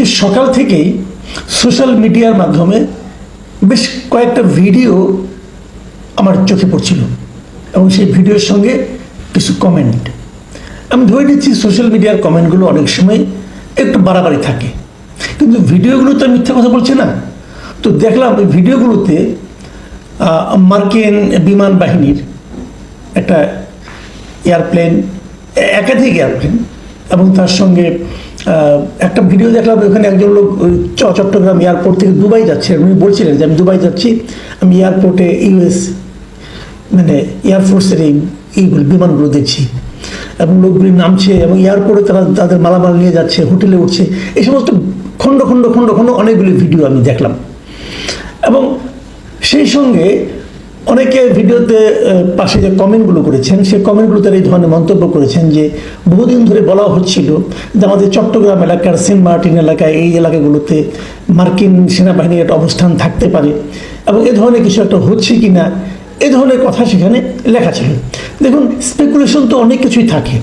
আজকে সকাল থেকেই সোশ্যাল মিডিয়ার মাধ্যমে বেশ কয়েকটা ভিডিও আমার চোখে পড়ছিল এবং সেই ভিডিওর সঙ্গে কিছু কমেন্ট আমি ধরে নিচ্ছি সোশ্যাল মিডিয়ার কমেন্টগুলো অনেক সময় একটু বাড়াবাড়ি থাকে। কিন্তু ভিডিওগুলো তো মিথ্যা কথা বলছে না। তো দেখলাম ওই ভিডিওগুলোতে মার্কিন বিমান বাহিনীর একটা এয়ারপ্লেন একাধিক এয়ারপ্লেন এবং তার সঙ্গে একটা ভিডিও দেখলাম, ওখানে একজন লোক চট্টগ্রাম এয়ারপোর্ট থেকে দুবাই যাচ্ছে। উনি বলছিলেন যে, আমি দুবাই যাচ্ছি। আমি এয়ারপোর্টে ইউএস মানে এয়ারফোর্সের এই এইগুলো বিমানগুলো দেখছি। এবং লোকগুলি নামছে এবং এয়ারপোর্টে তারা তাদের মালামাল নিয়ে যাচ্ছে, হোটেলে উঠছে। এই সমস্ত খণ্ড খণ্ড খণ্ড খণ্ড অনেকগুলি ভিডিও আমি দেখলাম। এবং সেই সঙ্গে অনেকে ভিডিওতে পাশে যে কমেন্টগুলো করেছেন সেই কমেন্টগুলোতে এই ধরনের মন্তব্য করেছেন যে বহুদিন ধরে বলা হচ্ছিল যে আমাদের চট্টগ্রাম এলাকার সেন্ট মার্টিন এলাকায় এই এলাকাগুলোতে মার্কিন সেনাবাহিনীর একটা অবস্থান থাকতে পারে এবং এ ধরনের কিছু একটা হচ্ছে কি না এ ধরনের কথা সেখানে লেখা ছিল। দেখুন স্পেকুলেশন তো অনেক কিছুই থাকে।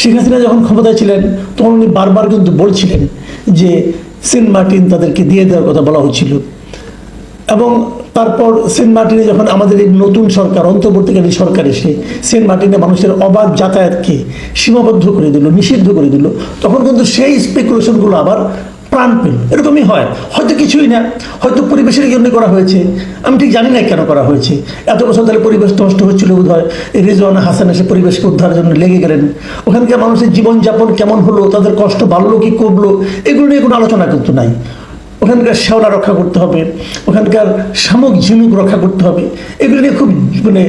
শেখ হাসিনা যখন ক্ষমতায় ছিলেন, তখন উনি বারবার কিন্তু বলছিলেন যে সেন্ট মার্টিন তাদেরকে দিয়ে দেওয়ার কথা বলা হয়েছিল এবং তারপর সেন্ট মার্টিনে যখন আমাদের এই নতুন সরকার, অন্তর্বর্তীকালীন সরকার এসে সেন্ট মার্টিনে মানুষের অবাধ যাতায়াতকে সীমাবদ্ধ করে দিল, নিষিদ্ধ করে দিল, তখন কিন্তু সেই স্পেকুলেশনগুলো আবার প্রাণ পেল। এরকমই হয়। হয়তো কিছুই না, হয়তো পরিবেশের জন্য করা হয়েছে, আমি ঠিক জানি না কেন করা হয়েছে। এত বছর ধরে পরিবেশ নষ্ট হচ্ছিল বোধ হয় রিজওয়ান হাসান এসে পরিবেশকে উদ্ধারের জন্য লেগে গেলেন। ওখানকার মানুষের জীবনযাপন কেমন হলো, তাদের কষ্ট বাড়লো কি কমলো, এগুলো নিয়ে কোনো আলোচনা কিন্তু নাই। ওখানকার শেওলা রক্ষা করতে হবে, ওখানকার শামুক, ঝিনুক রক্ষা করতে হবে। এগুলো নিয়ে খুব মানে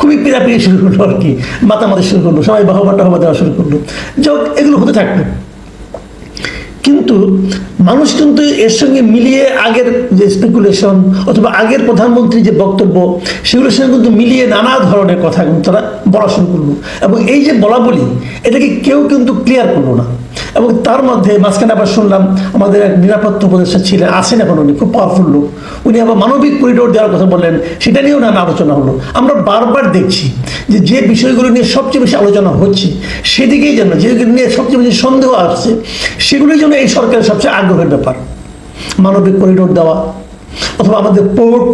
খুবই পিড়াপিড়ি শুরু হলো আর কি, মাতামাতি শুরু করল সবাই বাহবা হওয়া দেওয়া শুরু করল। যাক এগুলো হতে থাকল কিন্তু মানুষ কিন্তু এর সঙ্গে মিলিয়ে আগের যে স্পেকুলেশন অথবা আগের প্রধানমন্ত্রী যে বক্তব্য, সেগুলোর সঙ্গে কিন্তু মিলিয়ে নানা ধরনের কথা কিন্তু তারা বলা শুরু করল। এবং এই যে বলা বলি, এটাকে কেউ কিন্তু ক্লিয়ার করল না। এবং তার মধ্যে মাঝখানে আবার শুনলাম, আমাদের এক নিরাপত্তা উপদেষ্টা ছিলেন, আছেন এখন উনি, খুব পাওয়ারফুল লোক। উনি আবার মানবিক করিডোর দেওয়ার কথা বললেন, সেটা নিয়েও নানা আলোচনা হলো। আমরা বারবার দেখছি যে যে বিষয়গুলো নিয়ে সবচেয়ে বেশি আলোচনা হচ্ছে, সেদিকেই যেন, যেগুলো নিয়ে সবচেয়ে বেশি সন্দেহ আসছে, সেগুলোই যেন এই সরকারের সবচেয়ে আগ্রহের ব্যাপার। মানবিক করিডোর দেওয়া অথবা আমাদের পোর্ট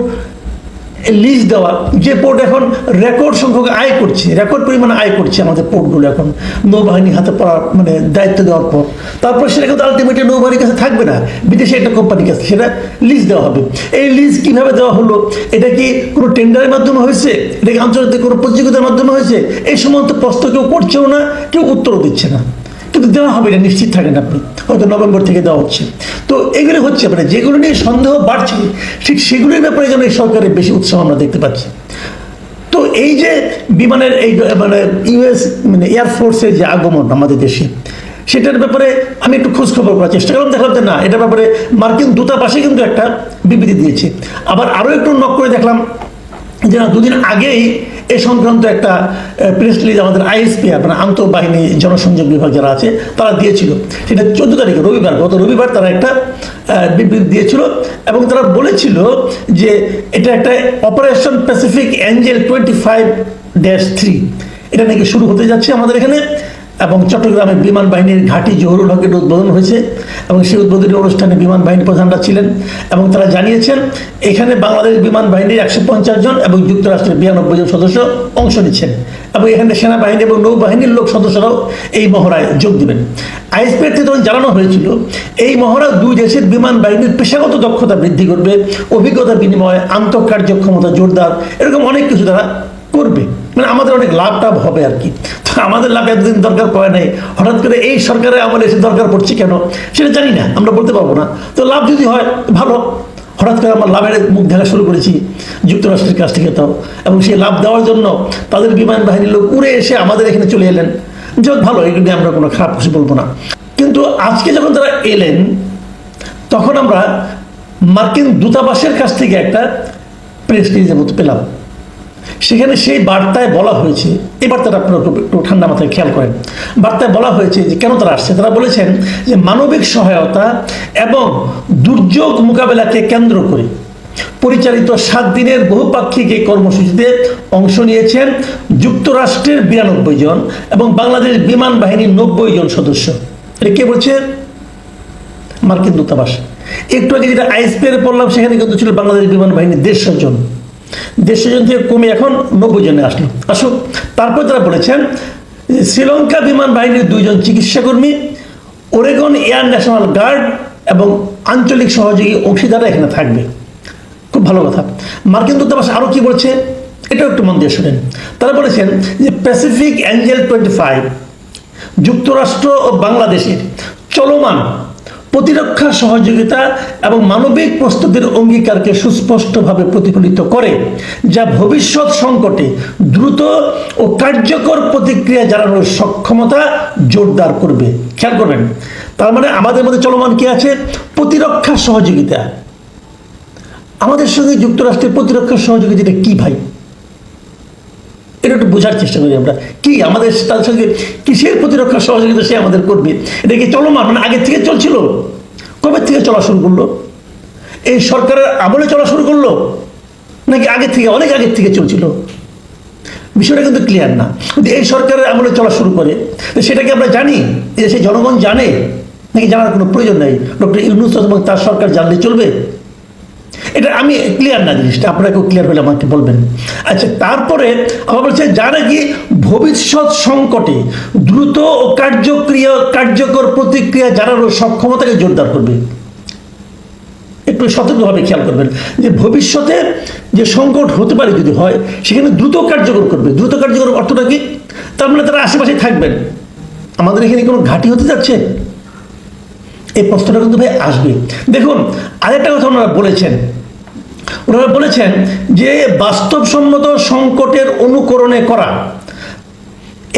লিজ দেওয়া। যে পোর্ট এখন রেকর্ড সংখ্যক আয় করছে রেকর্ড পরিমাণে আয় করছে আমাদের পোর্টগুলো এখন নৌবাহিনী হাতে পড়ার মানে দায়িত্ব দেওয়ার পর। তারপর সেটা কিন্তু আলটিমেটলি নৌবাহিনীর কাছে থাকবে না। বিদেশে একটা কোম্পানির কাছে সেটা লিজ দেওয়া হবে। এই লিজ কীভাবে দেওয়া হলো? এটা কি কোনো টেন্ডারের মাধ্যমে হয়েছে? এটা কি আন্তর্জাতিক কোনো প্রতিযোগিতার মাধ্যমে হয়েছে? এই সমস্ত প্রশ্ন কেউ করছেও না, কেউ উত্তরও দিচ্ছে না। কিন্তু দেওয়া হবে না, নিশ্চিত থাকেন আপনি। হয়তো নভেম্বর থেকে দেওয়া হচ্ছে। তো এগুলো হচ্ছে মানে যেগুলো নিয়ে সন্দেহ বাড়ছে, ঠিক সেগুলোর ব্যাপারে যেন এই সরকারের বেশি উৎসাহ আমরা দেখতে পাচ্ছি। তো এই যে বিমানের এই মানে ইউএস মানে এয়ারফোর্সের যে আগমন আমাদের দেশে, সেটার ব্যাপারে আমি একটু খোঁজ খবর করার চেষ্টা করলাম, দেখলাম যে না, এটার ব্যাপারে মার্কিন দূতাবাসে কিন্তু একটা বিবৃতি দিয়েছে। আবার আরও একটু নক করে দেখলাম যে না, দুদিন আগেই এ সংক্রান্ত একটা প্রেস রিলিজ আমাদের আইএসপি মানে আন্তঃবাহিনী জনসংযোগ বিভাগ যারা আছে, তারা দিয়েছিল। সেটা চোদ্দ তারিখে, রবিবার, গত রবিবার তারা একটা বিবৃতি দিয়েছিল এবং তারা বলেছিল যে এটা একটা operation Pacific Angel twenty five dash three এটা নাকি শুরু হতে যাচ্ছে আমাদের এখানে। এবং চট্টগ্রামের বিমান বাহিনীর ঘাঁটি জহুরুল হকের উদ্বোধন হয়েছে এবং সেই উদ্বোধনী অনুষ্ঠানে বিমান বাহিনী প্রধানরা ছিলেন এবং তারা জানিয়েছেন, এখানে বাংলাদেশ বিমান বাহিনীর একশো পঞ্চাশ জন এবং যুক্তরাষ্ট্রের বিরানব্বই জন সদস্য অংশ নিচ্ছেন এবং এখানে সেনাবাহিনী এবং নৌবাহিনীর লোক সদস্যরাও এই মহড়ায় যোগ দেবেন। আইএসপির থেকে তখন জানানো হয়েছিল, এই মহড়া দুই দেশের বিমান বাহিনীর পেশাগত দক্ষতা বৃদ্ধি করবে, অভিজ্ঞতা বিনিময় আন্তঃকার্যক্ষমতা জোরদার, এরকম অনেক কিছু তারা করবে। মানে আমাদের অনেক লাভ টাভ হবে আর কি। আমাদের লাভ এতদিন দরকার পড়ে নাই। হঠাৎ করে এই সরকারে আমাদের এসে দরকার পড়ছে কেন? সেটা জানি না, আমরা বলতে পারব না। তো লাভ যদি হয়, ভালো। হঠাৎ করে আমরা লাভের মুখ দেখা শুরু করেছি যুক্তরাষ্ট্রের কাছ থেকে তাও। এবং সেই লাভ দেওয়ার জন্য তাদের বিমান বাহিনীর লোক উড়ে এসে আমাদের এখানে চলে এলেন। যাক, ভালো, এগুলো আমরা কোনো খারাপ কিছু বলব না। কিন্তু আজকে যখন তারা এলেন, তখন আমরা মার্কিন দূতাবাসের কাছ থেকে একটা প্রেস রিলিজের মতো পেলাম। সেখানে সেই বার্তায় বলা হয়েছে, এই বার্তাটা আপনারা একটু ঠান্ডা মাথায় খেয়াল করেন। বার্তায় বলা হয়েছে যে কেন তারা আসছে? তারা বলেছেন যে মানবিক সহায়তা এবং দুর্যোগ মোকাবেলাকে কেন্দ্র করে পরিচালিত সাত দিনের বহুপাক্ষিক এই কর্মসূচিতে অংশ নিয়েছেন যুক্তরাষ্ট্রের বিরানব্বই জন এবং বাংলাদেশ বিমান বাহিনীর নব্বই জন সদস্য। এটা কে বলছে? মার্কিন দূতাবাস। একটু আগে যেটা আইএসপিআর পড়লাম, সেখানে কিন্তু ছিল বাংলাদেশ বিমান বাহিনীর দেড়শো জন। জন থেকে কমে, এখন নব্বই জনে আসলো। আসুক, তারপর তারা বলেছেন, শ্রীলঙ্কা বিমান বাহিনীর দুইজন চিকিৎসাকর্মী ওরেগন এয়ার ন্যাশনাল গার্ড এবং আঞ্চলিক সহযোগী অংশীদাররা এখানে থাকবে। খুব ভালো কথা। মার্কিন দূতাবাস আরও কি বলছে, এটাও একটু মন দিয়ে শুনেন। তারা বলেছেন যে প্যাসিফিক অ্যাঞ্জেল টোয়েন্টি ফাইভ যুক্তরাষ্ট্র ও বাংলাদেশের চলমান প্রতিরক্ষা সহযোগিতা এবং মানবিক প্রস্তুতির অঙ্গীকারকে সুস্পষ্টভাবে প্রতিফলিত করে, যা ভবিষ্যৎ সংকটে দ্রুত ও কার্যকর প্রতিক্রিয়া জানানোর সক্ষমতা জোরদার করবে। খেয়াল করবেন, তার মানে আমাদের মধ্যে চলমান কি আছে? প্রতিরক্ষা সহযোগিতা। আমাদের সঙ্গে যুক্তরাষ্ট্রের প্রতিরক্ষা সহযোগিতাটা কি ভাই? এটা একটু বোঝার চেষ্টা করি আমরা। কি আমাদের তাদের সঙ্গে কিসের প্রতিরক্ষা সহযোগিতা সে আমাদের করবে এটা কি চলমান? মানে আগের থেকে চলছিল? কবে থেকে চলা শুরু করল? এই সরকারের আমলে চলা শুরু করল? নাকি আগের থেকে, অনেক আগের থেকে চলছিল? বিষয়টা কিন্তু ক্লিয়ার না। যদি এই সরকারের আমলে চলা শুরু করে সেটাকে আমরা জানি? যে সেই জনগণ জানে? নাকি জানার কোনো প্রয়োজন নেই? ডক্টর ইউনুস এবং তার সরকার জানলে চলবে? এটা আমি ক্লিয়ার না জিনিসটা, আপনারা কেউ ক্লিয়ার হলে আমাকে বলবেন। আচ্ছা তারপরে আবার বলছে যা নাকি ভবিষ্যৎ সংকটে দ্রুত ও কার্যক্রিয়া, কার্যকর প্রতিক্রিয়া জানানোর সক্ষমতাকে জোরদার করবে। একটু সতর্কভাবে খেয়াল করবেন যে ভবিষ্যতে যে সংকট হতে পারে যদি হয়, সেখানে দ্রুত কার্যকর করবে। দ্রুত কার্যকর অর্থটা কি? তার মানে তারা আশেপাশে থাকবেন। আমাদের এখানে কোনো ঘাঁটি হতে যাচ্ছে? এই প্রশ্নটা কিন্তু ভাই আসবে। দেখুন আরেকটা কথা ওনারা বলেছেন। ওনারা বলেছেন যে বাস্তবসম্মত সংকটের অনুকরণে করা,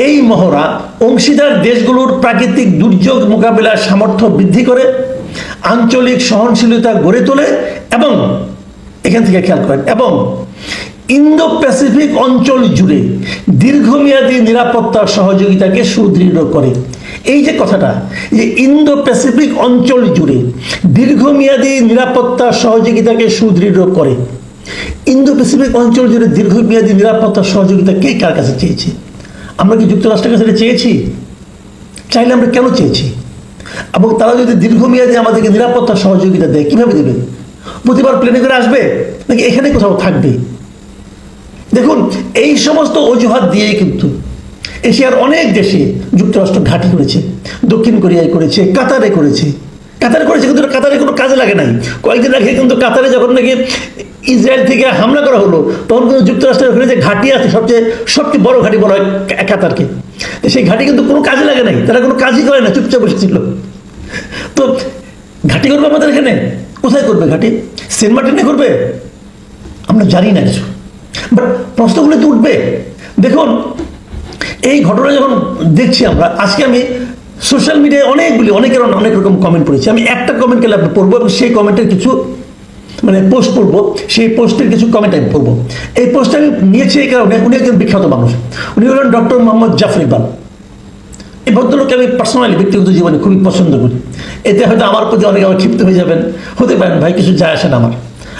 এই মহড়া অংশীদার দেশগুলোর প্রাকৃতিক দুর্যোগ মোকাবিলার সামর্থ্য বৃদ্ধি করে, আঞ্চলিক সহনশীলতা গড়ে তোলে এবং, এখান থেকে খেয়াল করেন, এবং ইন্দো প্যাসিফিক অঞ্চল জুড়ে দীর্ঘমেয়াদী নিরাপত্তা সহযোগিতাকে সুদৃঢ় করে। এই যে কথাটা, যে ইন্দো প্যাসিফিক অঞ্চল জুড়ে দীর্ঘমেয়াদী নিরাপত্তা সহযোগিতাকে সুদৃঢ় করে। ইন্দো প্যাসিফিক অঞ্চল জুড়ে দীর্ঘমেয়াদী নিরাপত্তা সহযোগিতা কে কার কাছে চেয়েছে? আমরা কি যুক্তরাষ্ট্রের কাছে চেয়েছি? চাইলে আমরা কেন চেয়েছি? এবং তারা যদি দীর্ঘমেয়াদী আমাদেরকে নিরাপত্তা সহযোগিতা দেয়, কীভাবে দেবে? প্রতিবার প্লেনে করে আসবে? নাকি এখানে কোথাও থাকবে? দেখুন, এই সমস্ত অজুহাত দিয়েই কিন্তু এশিয়ার অনেক দেশে যুক্তরাষ্ট্র ঘাঁটি করেছে, দক্ষিণ কোরিয়ায় করেছে, কাতারে করেছে। কাতারে করেছে কিন্তু কাতারে কোনো কাজে লাগে নাই। কয়েকদিন আগে কিন্তু কাতারে যখন নাকি ইসরায়েল থেকে হামলা করা হলো, তখন কিন্তু যুক্তরাষ্ট্রের ওখানে যে ঘাঁটি আছে, সবচেয়ে সবচেয়ে বড় ঘাঁটি বলা হয় কাতারকে। সেই ঘাঁটি কিন্তু কোনো কাজে লাগে নাই, তারা কোনো কাজই করে না, চুপচাপ বসেছিল। তো ঘাঁটি করবে আমাদের এখানে? কোথায় করবে ঘাঁটি? সেন্ট মার্টিনে করবে? আমরা জানি না কিছু। বাট প্রশ্নগুলো তো উঠবে। দেখুন এই ঘটনা যখন দেখছি আমরা, আজকে আমি সোশ্যাল মিডিয়ায় অনেকগুলি, অনেকের অনেক রকম কমেন্ট পড়েছি। আমি একটা কমেন্ট গেলে আপনি পড়ব এবং সেই কমেন্টের কিছু মানে পোস্ট পড়ব। সেই পোস্টের কিছু কমেন্ট আমি পড়ব। এই পোস্টটা আমি নিয়েছি এই কারণে। উনি একজন বিখ্যাত মানুষ। উনি হলেন ডক্টর মোহাম্মদ জাফর ইকবাল। এই ভদ্রলোককে আমি পার্সোনালি ব্যক্তিগত জীবনে খুবই পছন্দ করি। এতে হয়তো আমার প্রতি অনেকে আমার ক্ষিপ্ত হয়ে যাবেন। হতে পারেন ভাই, কিছু যায় আসে না আমার।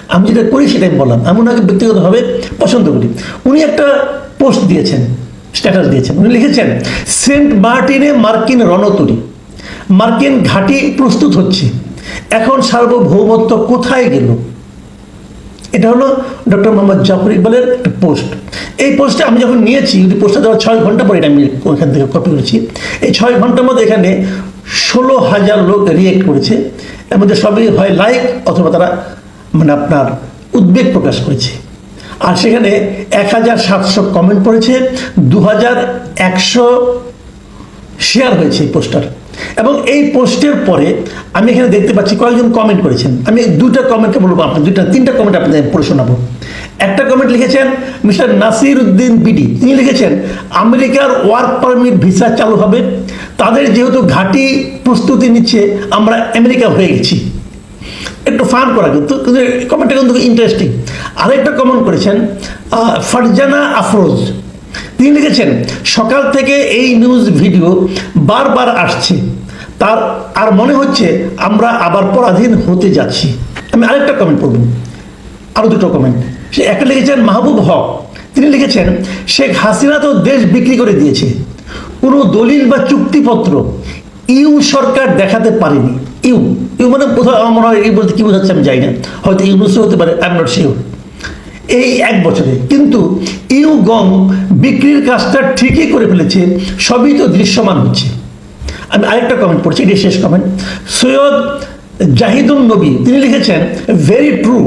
আমি যেটা করি সেটাই বললাম। আমি ওনাকে ব্যক্তিগতভাবে পছন্দ করি। উনি একটা পোস্ট দিয়েছেন। স্ট্যাটাস দিয়েছেন। উনি লিখেছেন, সেন্ট মার্টিনে মার্কিন রণতরী। মার্কিন ঘাঁটি প্রস্তুত হচ্ছে। এখন সার্বভৌমত্ব কোথায় গেল? এটা হলো ডক্টর মোহাম্মদ জাফর ইকবালের একটা পোস্ট। এই পোস্টে আমি যখন নিয়েছি পোস্টটা দেওয়ার ছয় ঘণ্টা পরে এটা আমি ওইখান থেকে কপি করেছি, এই ছয় ঘণ্টার মধ্যে এখানে ষোলো হাজার লোক রিয়েক্ট করেছে। এর মধ্যে সবই হয় লাইক অথবা তারা মানে আপনার উদ্বেগ প্রকাশ করেছে। আর সেখানে এক হাজার সাতশো কমেন্ট পড়েছে, দু হাজার একশো শেয়ার হয়েছে এই পোস্টার এবং এই পোস্টের পরে আমি এখানে দেখতে পাচ্ছি কয়েকজন কমেন্ট করেছেন। আমি দুটা কমেন্টকে বলব আপনি দুটা তিনটা কমেন্ট আপনাদের পড়ে শোনাবো। একটা কমেন্ট লিখেছেন, মিস্টার নাসির উদ্দিন বিডি তিনি লিখেছেন, আমেরিকার ওয়ার্ক পারমিট ভিসা চালু হবে, তাদের যেহেতু ঘাঁটি প্রস্তুতি নিচ্ছে, আমরা আমেরিকা হয়ে গেছি। একটু ফান করা কিন্তু কিন্তু কমেন্টটা কিন্তু ইন্টারেস্টিং আরেকটা কমেন্ট করেছেন ফারজানা আফরোজ। তিনি লিখেছেন, সকাল থেকে এই নিউজ ভিডিও বারবার আসছে। তার, আর মনে হচ্ছে আমরা আবার পরাধীন হতে যাচ্ছি। আমি আরেকটা কমেন্ট পড়ব। আরও দুটো কমেন্ট সে একটা লিখেছেন, মাহবুব হক। তিনি লিখেছেন, শেখ হাসিনা তো দেশ বিক্রি করে দিয়েছে। কোনো দলিল বা চুক্তিপত্র ইউ সরকার দেখাতে পারেনি। ইউ ইউ মানে কোথাও আমার মনে হয় এই বলতে কি বোঝাচ্ছে আমি জানি না। হয়তো ইউনুসও হতে পারে আই এম নট শিওর এই এক বছরে। কিন্তু ইউ গম বিক্রির কাজটা ঠিকই করে ফেলেছে, সবই তো দৃশ্যমান হচ্ছে। আমি আরেকটা কমেন্ট পড়ছি এটি শেষ কমেন্ট সৈয়দ জাহিদুল নবী, তিনি লিখেছেন very true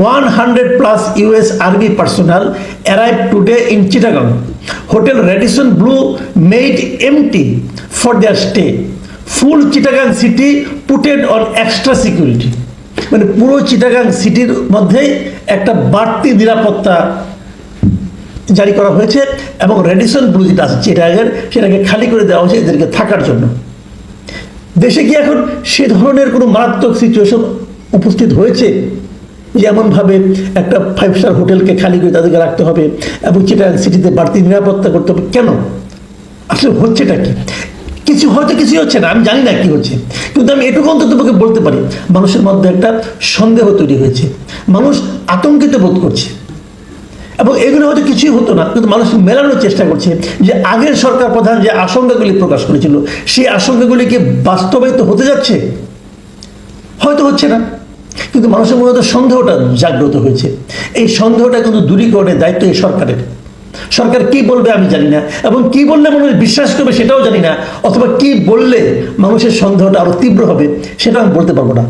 one hundred plus US army personal arrive today in Chittagong hotel Radisson Blu made empty for their stay full Chittagong city putted on extra security মানে পুরো চিটাগাং সিটির মধ্যে একটা বাড়তি নিরাপত্তা জারি করা হয়েছে এবং রেডিসন ব্লু যেটা আছে চিটাগাংয়ের সেটাকে খালি করে দেওয়া হয়েছে এদেরকে থাকার জন্য। দেশে কি এখন সে ধরনের কোনো মারাত্মক সিচুয়েশন উপস্থিত হয়েছে? যেমনভাবে একটা ফাইভ স্টার হোটেলকে খালি করে তাদেরকে রাখতে হবে এবং চিটাগাং সিটিতে বাড়তি নিরাপত্তা করতে হবে। কেন? আসলে হচ্ছেটা কি? কিছু হয়তো কিছুই হচ্ছে না, আমি জানি না কি হচ্ছে। কিন্তু আমি এটুকু অন্তত তোমাকে বলতে পারি, মানুষের মধ্যে একটা সন্দেহ তৈরি হয়েছে। মানুষ আতঙ্কিত বোধ করছে। এবং এগুলো হয়তো কিছুই হতো না, কিন্তু মানুষ মেলানোর চেষ্টা করছে যে আগের সরকার প্রধান যে আশঙ্কাগুলি প্রকাশ করেছিল, সেই আশঙ্কাগুলি কি বাস্তবায়িত হতে যাচ্ছে? হয়তো হচ্ছে না। কিন্তু মানুষের মনে হয়তো সন্দেহটা জাগ্রত হয়েছে। এই সন্দেহটা কিন্তু দূরীকরণের দায়িত্ব এই সরকারের। সরকার কি বলবে আমি জানি না। এবং কি বললে মানুষ বিশ্বাস করবে সেটাও জানি না। অথবা কি বললে মানুষের সন্দেহটা আরও তীব্র হবে, সেটা আমি বলতে পারব না।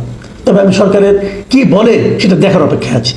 তবে আমি সরকারের কি বলে সেটা দেখার অপেক্ষা আছি।